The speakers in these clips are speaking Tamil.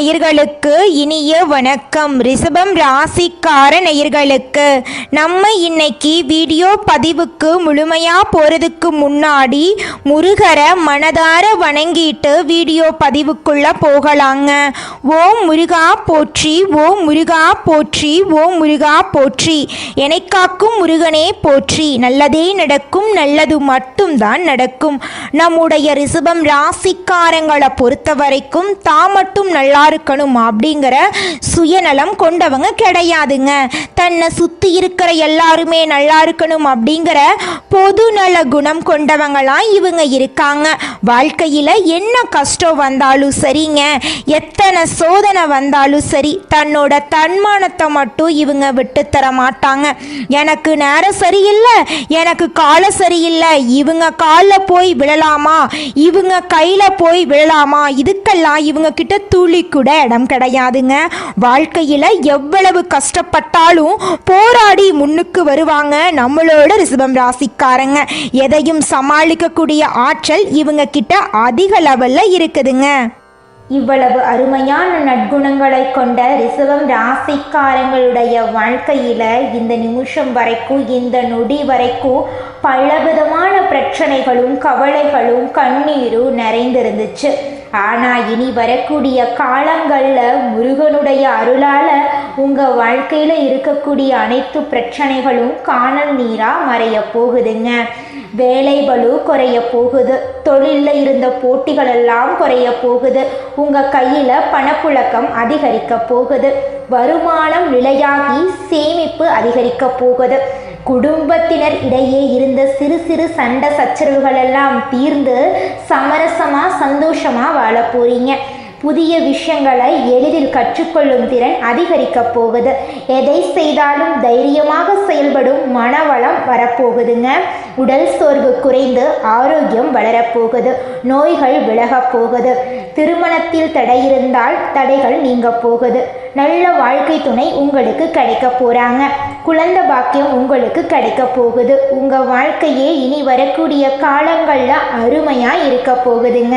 நேயர்களுக்கு இனிய வணக்கம். ரிஷபம் ராசிக்கார நேயர்களுக்கு நம்ம இன்னைக்கு வீடியோ பதிவுக்கு முழுமையாக போகிறதுக்கு முன்னாடி முருகரை மனதார வணங்கிட்டு வீடியோ பதிவுக்குள்ளே போகலாங்க. ஓ முருகா போற்றி ஓ முருகா போற்றி ஓ முருகா போற்றி. என்னை காக்கும் முருகனே போற்றி. நல்லதே நடக்கும் நல்லது மட்டும்தான் நடக்கும். நம்முடைய ரிஷபம் ராசிக்காரங்களை பொறுத்த வரைக்கும் தான் மட்டும் நல்லா இருக்கணும் அப்படிங்கிற சுயநலம் கொண்டவங்க கிடையாதுங்க. தன்னை சுற்றி இருக்கிற எல்லாருமே நல்லா இருக்கணும் அப்படிங்கிற பொதுநல குணம் கொண்டவங்களாம் இவங்க இருக்காங்க. வாழ்க்கையில் என்ன கஷ்டம் வந்தாலும் சரிங்க. எத்தனை சோதனை வந்தாலும் சரி தன்னோட தன்மானத்தை மட்டும் இவங்க விட்டு தர மாட்டாங்க. எனக்கு நேரம் சரியில்லை எனக்கு காலம் சரியில்லை இவங்க காலில் போய் விழலாமா இவங்க கையில் போய் விழலாமா இதுக்கெல்லாம் இவங்க கிட்ட துளி கூட கூட இடம் கிடையாதுங்க. வாழ்க்கையில் எவ்வளவு கஷ்டப்பட்டாலும் போராடி முன்னுக்கு வருவாங்க. நம்மளோட ரிசபம் ராசிக்காரங்க. எதையும் சமாளிக்கக்கூடிய ஆற்றல் இவங்க கிட்ட அதிக லெவலில் இருக்குதுங்க. இவ்வளவு அருமையான நற்குணங்களை கொண்ட ரிசவம் ராசிக்காரங்களுடைய வாழ்க்கையில் இந்த நிமிஷம் வரைக்கும் இந்த நொடி வரைக்கும் பலவிதமான பிரச்சனைகளும் கவலைகளும் கண்ணீரும் நிறைந்திருந்துச்சு. ஆனால் இனி வரக்கூடிய காலங்களில் முருகனுடைய அருளால் உங்கள் வாழ்க்கையில் இருக்கக்கூடிய அனைத்து பிரச்சனைகளும் காணல் நீராக மறைய போகுதுங்க. வேலை பளு குறைய போகுது. தொழிலில் இருந்த போட்டிகள் எல்லாம் குறைய போகுது. உங்கள் கையில் பணப்புழக்கம் அதிகரிக்க போகுது. வருமானம் நிலையாகி சேமிப்பு அதிகரிக்க போகுது. குடும்பத்தினர் இடையே இருந்த சிறு சிறு சண்டை சச்சரவுகள் எல்லாம் தீர்ந்து சமரசமா சந்தோஷமா வாழ போறீங்க. புதிய விஷயங்களை எளிதில் கற்றுக்கொள்ளும் திறன் அதிகரிக்கப் போகுது. எதை செய்தாலும் தைரியமாக செயல்படும் மனவளம் வரப்போகுதுங்க. உடல் சோர்வு குறைந்து ஆரோக்கியம் வளரப்போகுது நோய்கள் விலகப் போகுது. திருமணத்தில் தடை இருந்தால் தடைகள் நீங்க போகுது. நல்ல வாழ்க்கை துணை உங்களுக்கு கிடைக்க போறாங்க. குழந்தை பாக்கியம் உங்களுக்கு கிடைக்க போகுது. உங்க வாழ்க்கையே இனி வரக்கூடிய காலங்கள்ல அருமையா இருக்க போகுதுங்க.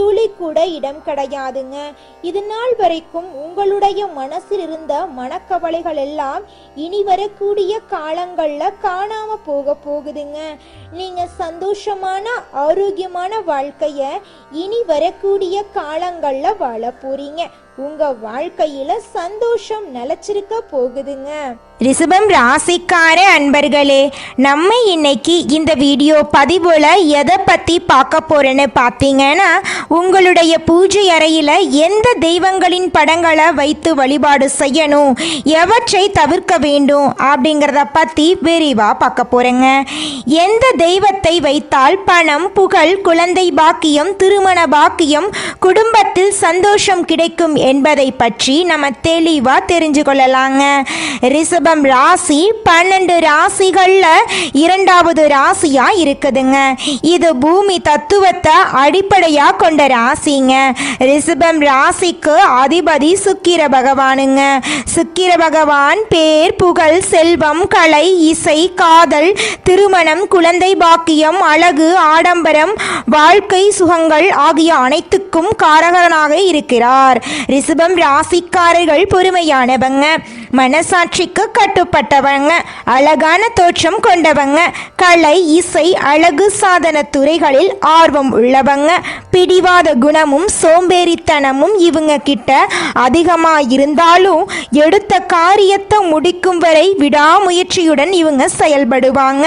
துளி கூட இடம் கிடையாதுங்க. இது நாள் வரைக்கும் உங்களுடைய மனசில் இருந்த மனக்கவலைகள் எல்லாம் இனி வரக்கூடிய காலங்கள்ல காணாம போக போகுதுங்க. நீங்க சந்தோஷமான ஆரோக்கியமான வாழ்க்கைய இனி வரக்கூடிய காலங்கள்ல வாழ போறீங்க. உங்க வாழ்க்கையில சந்தோஷம் நிலைச்சிருக்க போகுதுங்க. ரிஷபம் ராசிக்கார அன்பர்களே நம்ம இன்னைக்கு இந்த வீடியோ பதிவுல எதை பத்தி பார்க்க போறேன்னு பார்த்தீங்கன்னா உங்களுடைய பூஜை அறையில எந்த தெய்வங்களின் படங்களை வைத்து வழிபாடு செய்யணும் எவற்றை தவிர்க்க வேண்டும் அப்படிங்கிறத பத்தி விரிவா பார்க்க போறேங்க. எந்த தெய்வத்தை வைத்தால் பணம் புகழ் குழந்தை பாக்கியம் திருமண பாக்கியம் குடும்பத்தில் சந்தோஷம் கிடைக்கும் என்பதை பற்றி நம்ம தெளிவா தெரிஞ்சு கொள்ளலாங்க. ரிஷபம் ராசி பன்னெண்டு ராசிகள்ல இரண்டாவது ராசியா இருக்குதுங்க. இது பூமி தத்துவத்தை அடிப்படையா கொண்ட ராசிங்க. ரிஷபம் ராசிக்கு அதிபதி சுக்கிர பகவானுங்க. சுக்கிர பகவான் பேர் புகழ் செல்வம் கலை இசை காதல் திருமணம் குழந்தை பாக்கியம் அழகு ஆடம்பரம் வாழ்க்கை சுகங்கள் ஆகிய அனைத்துக்கும் காரகனாக இருக்கிறார். ரிஷபம் ராசிக்காரர்கள் பொறுமையானவங்க மனசாட்சிக்கு கட்டுப்பட்டவங்க அழகான தோற்றம் கொண்டவங்க கலை இசை அழகு சாதன துறைகளில் ஆர்வம் உள்ளவங்க பிடிவாத குணமும் சோம்பேறித்தனமும் இவங்க கிட்ட அதிகமாக இருந்தாலும் எடுத்த காரியத்தை முடிக்கும் வரை விடாமுயற்சியுடன் இவங்க செயல்படுவாங்க.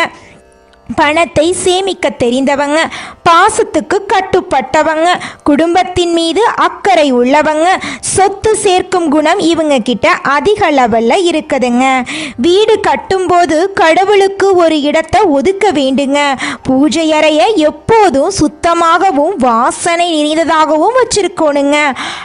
பணத்தை சேமிக்க தெரிந்தவங்க பாசத்துக்கு கட்டுப்பட்டவங்க குடும்பத்தின் மீது அக்கறை உள்ளவங்க சொத்து சேர்க்கும் குணம் இவங்க கிட்ட அதிக லெவலில் இருக்குதுங்க. வீடு கட்டும்போது கடவுளுக்கு ஒரு இடத்தை ஒதுக்க வேண்டுங்க. பூஜை அறையை எப்போதும் சுத்தமாகவும் வாசனை நிறைந்ததாகவும் வச்சிருக்கோணுங்க.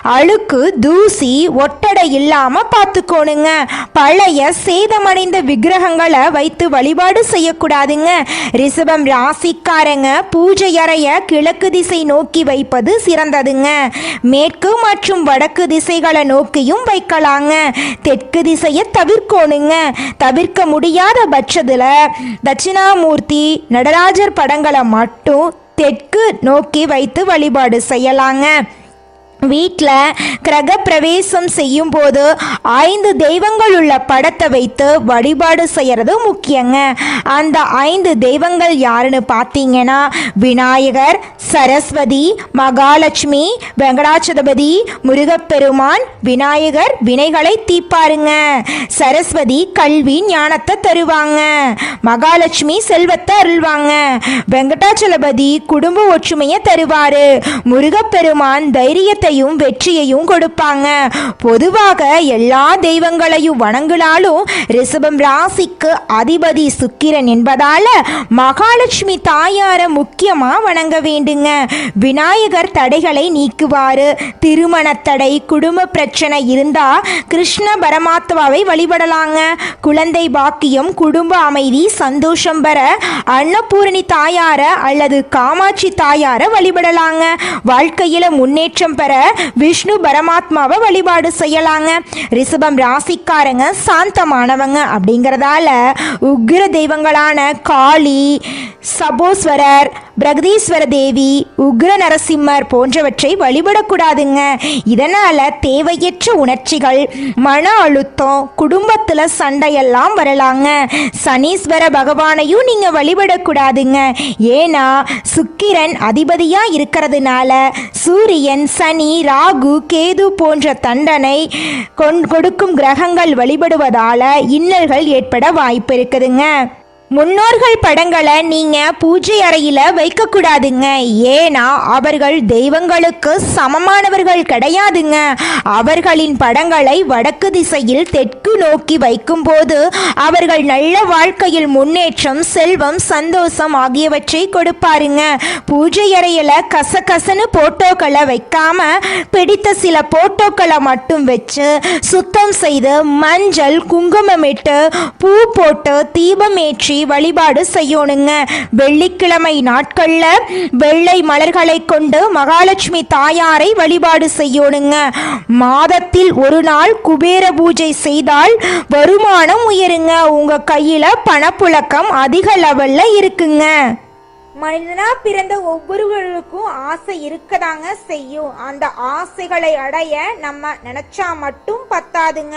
அழுக்கு தூசி ஒட்டடை இல்லாமல் பார்த்துக்கோணுங்க. பழைய சேதமடைந்த விக்கிரகங்களை வைத்து வழிபாடு செய்யக்கூடாதுங்க. ரிஷபம் ராசிக்காரங்க பூஜை அறைய கிழக்கு திசை நோக்கி வைப்பது சிறந்ததுங்க. மேற்கு மற்றும் வடக்கு திசைகளை நோக்கியும் வைக்கலாங்க. தெற்கு திசையை தவிர்க்கணுங்க. தவிர்க்க முடியாத பட்சத்தில் தட்சிணாமூர்த்தி நடராஜர் படங்களை மட்டும் தெற்கு நோக்கி வைத்து வழிபாடு செய்யலாங்க. வீட்டில் கிரகப்பிரவேசம் செய்யும்போது செய்யும் போது ஐந்து தெய்வங்கள் உள்ள படத்தை வைத்து வழிபாடு செய்கிறது முக்கியங்க. அந்த ஐந்து தெய்வங்கள் யாருன்னு பார்த்தீங்கன்னா விநாயகர் சரஸ்வதி மகாலட்சுமி வெங்கடாச்சலபதி முருகப்பெருமான் விநாயகர் வினைகளை தீப்பாருங்க. சரஸ்வதி கல்வி ஞானத்தை தருவாங்க. மகாலட்சுமி செல்வத்தை அருள்வாங்க. வெங்கடாச்சலபதி குடும்ப ஒற்றுமையை தருவார். முருகப்பெருமான் தைரியத்தை தைரியத்தையும் வெற்றியையும் கொடுப்பாங்க. பொதுவாக எல்லா தெய்வங்களையும் வணங்கினாலும் ரிஷபம் ராசிக்கு அதிபதி சுக்கிரன் என்பதால மகாலட்சுமி தாயாரை முக்கியமா வணங்க வேண்டுங்க. விநாயகர் தடைகளை நீக்குவார். திருமண தடை குடும்ப பிரச்சனை இருந்தால் கிருஷ்ண பரமாத்மாவை வழிபடலாங்க. குழந்தை பாக்கியம் குடும்ப அமைதி சந்தோஷம் பெற அன்னபூரணி தாயார அல்லது காமாட்சி தாயார வழிபடலாங்க. வாழ்க்கையில் முன்னேற்றம் பெற விஷ்ணு பரமாத்மாவை வழிபாடு செய்யலாங்க. ரிஷபம் ராசிக்காரங்க சாந்தமானவங்க அப்படிங்கிறதால உக்ர தெய்வங்களான காளி சபோஸ்வரர் பிரகதீஸ்வர தேவி உக்ர நரசிம்மர் போன்றவற்றை வழிபடக்கூடாதுங்க. இதனால தேவையற்ற உணர்ச்சிகள் மன அழுத்தம் குடும்பத்துல சண்டையெல்லாம் வரலாங்க. சனீஸ்வர பகவானையும் நீங்க வழிபடக்கூடாதுங்க. ஏன்னா சுக்கிரன் அதிபதியா இருக்கிறதுனால சூரியன் சனி ராகு கேது போன்ற தண்டனை கொண் கொடுக்கும் கிரகங்கள் வழிபடுவதால இன்னல்கள் ஏற்பட வாய்ப்பு இருக்குதுங்க. முன்னோர்கள் படங்களை நீங்கள் பூஜை அறையில் வைக்கக்கூடாதுங்க. ஏன்னா அவர்கள் தெய்வங்களுக்கு சமமானவர்கள் கிடையாதுங்க. அவர்களின் படங்களை வடக்கு திசையில் தெற்கு நோக்கி வைக்கும்போது அவர்கள் நல்ல வாழ்க்கையில் முன்னேற்றம் செல்வம் சந்தோஷம் ஆகியவற்றை கொடுப்பாருங்க. பூஜை அறையில் கசகசன்னு போட்டோக்களை வைக்காம பிடித்த சில போட்டோக்களை மட்டும் வச்சு சுத்தம் செய்து மஞ்சள் குங்குமமிட்டு பூ போட்டு தீபமேற்றி வழிபாடு செய்யணுங்க. வெள்ளிக்கிழமை நாட்கள்ல வெள்ளை மலர்களை கொண்டு மகாலட்சுமி தாயாரை வழிபாடு செய்யணுங்க. மாதத்தில் ஒரு நாள் குபேர பூஜை செய்தால் வருமானம் உயருங்க. உங்க கையில பணப்புழக்கம் அதிக லெவல்ல இருக்குங்க. மனிதனா பிறந்த ஒவ்வொருவருக்கும் ஆசை இருக்கதாங்க செய்யும். அந்த ஆசைகளை அடைய நம்ம நினைச்சா மட்டும் பத்தாதுங்க.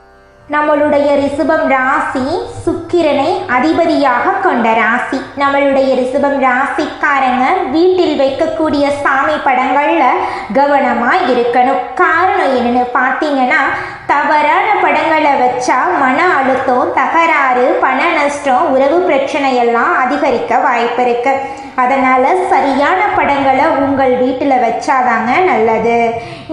நம்மளுடைய ரிஷபம் ராசி சுக்கிரனை அதிபதியாக கொண்ட ராசி. நம்மளுடைய ரிஷபம் ராசிக்காரங்க வீட்டில் வைக்கக்கூடிய சாமி படங்கள்ல கவனமா இருக்கணும். காரணம் என்னன்னு பார்த்தீங்கன்னா தவறான படங்களை வச்சா மன அழுத்தம் தகராறு பண நஷ்டம் உறவு பிரச்சனை எல்லாம் அதிகரிக்க வாய்ப்பு இருக்கு. அதனால் சரியான படங்களை உங்கள் வீட்டில் வச்சாதாங்க நல்லது.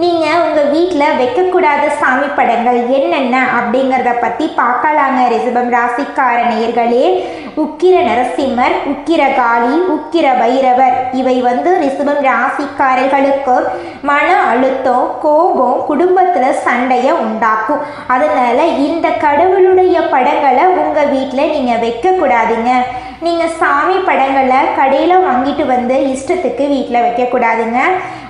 நீங்கள் உங்கள் வீட்டில் வைக்கக்கூடாத சாமி படங்கள் என்னென்ன அப்படிங்கிறத பற்றி பார்க்கலாங்க. ரிசபம் ராசிக்கார நேயர்களே உக்கிர நரசிம்மர் உக்கிர காளி உக்கிர பைரவர். இவை வந்து ரிசபம் ராசிக்காரர்களுக்கு மன அழுத்தம் கோபம் குடும்பத்தில் சண்டையை உண்டா உண்டாக்கும் அதனால இந்த கடவுளுடைய படங்களை உங்கள் வீட்டில் நீங்கள் வைக்கக்கூடாதுங்க. நீங்கள் சாமி படங்களை கடையில் வாங்கிட்டு வந்து இஷ்டத்துக்கு வீட்டில் வைக்கக்கூடாதுங்க.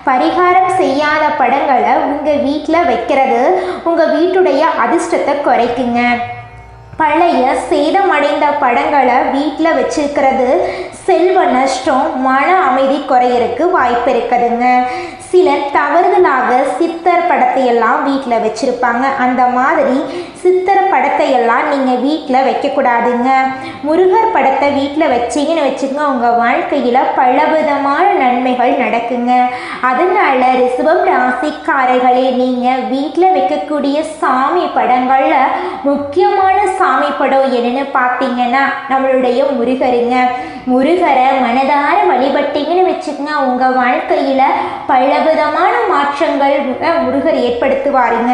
பரிகாரம் செய்யாத படங்களை உங்கள் வீட்டில் வைக்கிறது உங்கள் வீட்டுடைய அதிர்ஷ்டத்தை குறைக்குங்க. பழைய சேதமடைந்த படங்களை வீட்டில் வச்சிருக்கிறது செல்வ நஷ்டம் மன அமைதி குறையறக்கு வாய்ப்பு இருக்குதுங்க சிலர் தவறுதலாக சித்தர் படத்தையெல்லாம் வீட்டில் வச்சுருப்பாங்க. அந்த மாதிரி சித்தர் படத்தையெல்லாம் நீங்கள் வீட்டில் வைக்கக்கூடாதுங்க. முருகர் படத்தை வீட்டில் வச்சீங்கன்னு வச்சுங்க உங்கள் வாழ்க்கையில் பலவிதமான நன்மைகள் நடக்குங்க. அதனால ரிசவம் ராசிக்காரர்களே நீங்கள் வீட்டில் வைக்கக்கூடிய சாமி படங்களில் முக்கியமான சாமி படம் என்னென்னு பார்த்தீங்கன்னா நம்மளுடைய முருகருங்க. முருக மனதார வழிபட்டீங்கன்னு வச்சுக்கோங்க. உங்கள் வாழ்க்கையில் பலவிதமான மாற்றங்கள் முருகர் ஏற்படுத்துவாருங்க.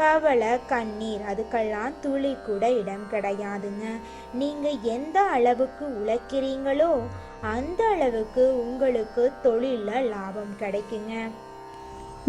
கவலை கண்ணீர் அதுக்கெல்லாம் துளி கூட இடம் கிடையாதுங்க. நீங்க எந்த அளவுக்கு உழைக்கிறீங்களோ அந்த அளவுக்கு உங்களுக்கு தொழிலில் லாபம் கிடைக்குங்க.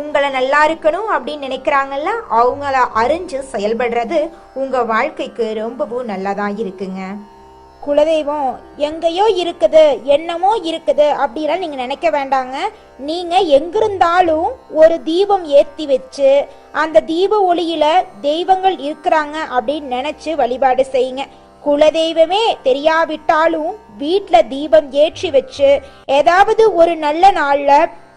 உங்களை நல்லா இருக்கணும் அப்படின்னு நினைக்கிறாங்கல்ல அவங்கள அறிஞ்சு செயல்படுறது உங்கள் வாழ்க்கைக்கு ரொம்பவும் நல்லதாக இருக்குங்க. குலதெய்வம் எங்கேயோ இருக்குது என்னமோ இருக்குது அப்படிலாம் நீங்கள் நினைக்க வேண்டாங்க. நீங்கள் எங்கிருந்தாலும் ஒரு தீபம் ஏற்றி வச்சு அந்த தீப ஒளியில் தெய்வங்கள் இருக்கிறாங்க அப்படின்னு நினச்சி வழிபாடு செய்யுங்க. குலதெய்வமே தெரியாவிட்டாலும் வீட்டில் தீபம் ஏற்றி வச்சு ஏதாவது ஒரு நல்ல நாளில்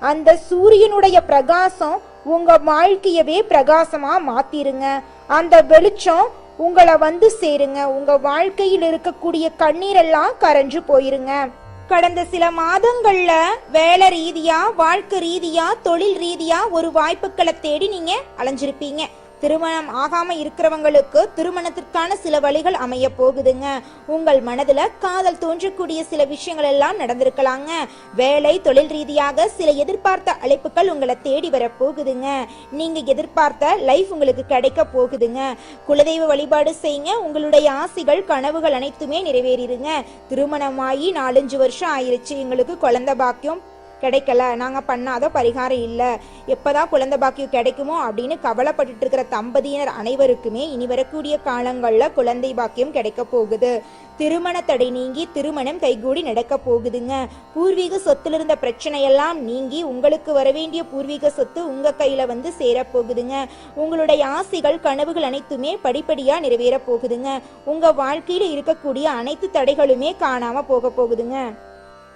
அந்த சூரியனுடைய பிரகாசம் உங்க வாழ்க்கையவே பிரகாசமா மாத்திருங்க. அந்த வெளிச்சம் உங்களை வந்து சேருங்க. உங்க வாழ்க்கையில் இருக்கக்கூடிய கண்ணீரெல்லாம் கரைஞ்சு போயிருங்க. கடந்த சில மாதங்கள்ல வேலை ரீதியா வாழ்க்கை ரீதியா தொழில் ரீதியா ஒரு வாய்ப்புகளை தேடி நீங்க அலைஞ்சிருப்பீங்க. திருமணம் ஆகாம இருக்கிறவங்களுக்கு திருமணத்திற்கான சில வழிகள் அமைய போகுதுங்க. உங்கள் மனதுல காதல் தோன்றக்கூடிய சில விஷயங்கள் எல்லாம் நடந்திருக்கலாங்க. வேலை தொழில் ரீதியாக சில எதிர்பார்த்த அழைப்புகள் உங்களை தேடி வர போகுதுங்க. நீங்க எதிர்பார்த்த லைஃப் உங்களுக்கு கிடைக்க போகுதுங்க. குலதெய்வ வழிபாடு செய்யுங்க. உங்களுடைய ஆசைகள் கனவுகள் அனைத்துமே நிறைவேறிடுங்க திருமணமாகி நாலஞ்சு வருஷம் ஆயிருச்சு. எங்களுக்கு குழந்தை பாக்கியம் கிடைக்கல. நாங்க பண்ணாத பரிகாரம் இல்ல. எப்பதான் குழந்தை பாக்கியம் கிடைக்குமோ அப்படின்னு கவலைப்பட்டு இருக்கிற தம்பதியினர் அனைவருக்குமே இனி வரக்கூடிய காலங்கள்ல குழந்தை பாக்கியம் கிடைக்க போகுது. திருமண தடை நீங்கி திருமணம் கைகூடி நடக்க போகுதுங்க. பூர்வீக சொத்துல இருந்த பிரச்சனையெல்லாம் நீங்கி உங்களுக்கு வரவேண்டிய பூர்வீக சொத்து உங்க கையில வந்து சேரப்போகுதுங்க உங்களுடைய ஆசைகள் கனவுகள் அனைத்துமே படிப்படியா நிறைவேற போகுதுங்க. உங்க வாழ்க்கையில இருக்கக்கூடிய அனைத்து தடைகளுமே காணாம போக போகுதுங்க.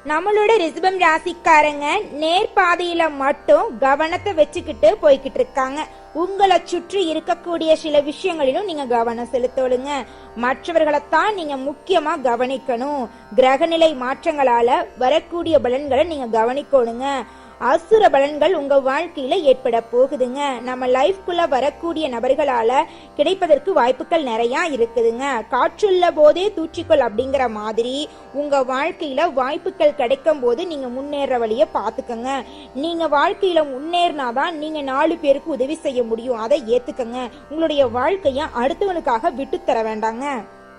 நம்மளோட ரிசபம் ராசிக்காரங்க நேர்பாதையில மட்டும் கவனத்தை வச்சுக்கிட்டு போய்கிட்டு இருக்காங்க. உங்களை சுற்றி இருக்கக்கூடிய சில விஷயங்களிலும் நீங்க கவனம் செலுத்தோளுங்க. மற்றவர்களைத்தான் நீங்க முக்கியமா கவனிக்கணும். கிரகநிலை மாற்றங்களால வரக்கூடிய பலன்களை நீங்க கவனிக்கணுங்க. அசுர பலன்கள் உங்க வாழ்க்கையில ஏற்பட போகுதுங்க. நம்ம லைஃப்குள்ள வரக்கூடிய நபர்களால கிடைப்பதற்கு வாய்ப்புகள் நிறைய இருக்குதுங்க. காற்றுள்ள போதே தூற்றிக்கொள் அப்படிங்கிற மாதிரி உங்க வாழ்க்கையில வாய்ப்புகள் கிடைக்கும் போது நீங்க முன்னேற வழிய பாத்துக்கங்க. நீங்க வாழ்க்கையில முன்னேறினாதான் நீங்க நாலு பேருக்கு உதவி செய்ய முடியும். அதை ஏத்துக்கங்க. உங்களுடைய வாழ்க்கைய அடுத்தவனுக்காக விட்டு தர வேண்டாங்க.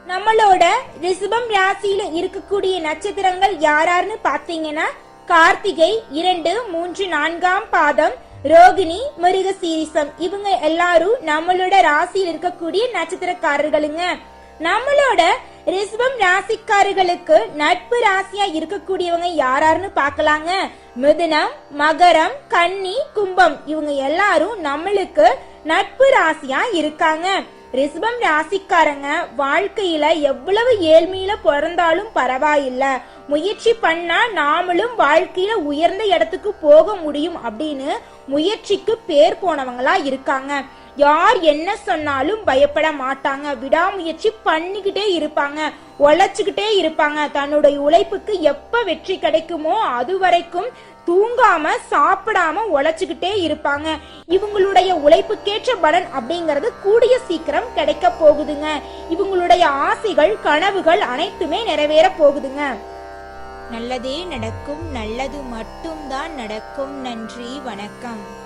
நம்மளோட ரிஷபம் ராசியில இருக்கக்கூடிய நட்சத்திரங்கள் யாராருன்னு பாத்தீங்கன்னா கார்த்திகை இரண்டு மூன்று நான்காம் பாதம் ரோகிணி மிருகசீரிசம். இவங்க எல்லாரும் நம்மளோட ராசியில் இருக்கக்கூடிய நட்சத்திரக்காரர்களுங்க. நம்மளோட ரிஷபம் ராசிக்காரர்களுக்கு நட்பு ராசியா இருக்கக்கூடியவங்க யாராருன்னு பார்க்கலாங்க. மிதுனம் மகரம் கன்னி கும்பம் இவங்க எல்லாரும் நம்மளுக்கு நட்பு ராசியா இருக்காங்க. ரிஷபம் ராசிக்காரங்க வாழ்க்கையில எவ்வளவு ஏழ்மையில பிறந்தாலும் பரவாயில்ல. முயற்சி பண்ணா நாமளும் வாழ்க்கையில உயர்ந்த இடத்துக்கு போக முடியும் அப்படின்னு முயற்சிக்கு பேர் போனவங்களா இருக்காங்க. யார் என்ன சொன்னாலும் பயப்பட மாட்டாங்க. விடாமுயற்சி பண்ணிக்கிட்டே இருப்பாங்க. உழைச்சுக்கிட்டே இருப்பாங்க. தன்னுடைய உழைப்புக்கு எப்ப வெற்றி கிடைக்குமோ அது வரைக்கும் தூங்காம சாப்பிடாம உழைச்சுக்கிட்டே இருப்பாங்க. இவங்களுடைய உழைப்புக்கேற்ற பலன் அப்படிங்கறது கூடிய சீக்கிரம் கிடைக்க போகுதுங்க. இவங்களுடைய ஆசைகள் கனவுகள் அனைத்துமே நிறைவேற போகுதுங்க. நல்லதே நடக்கும் நல்லது மட்டும்தான் நடக்கும். நன்றி வணக்கம்.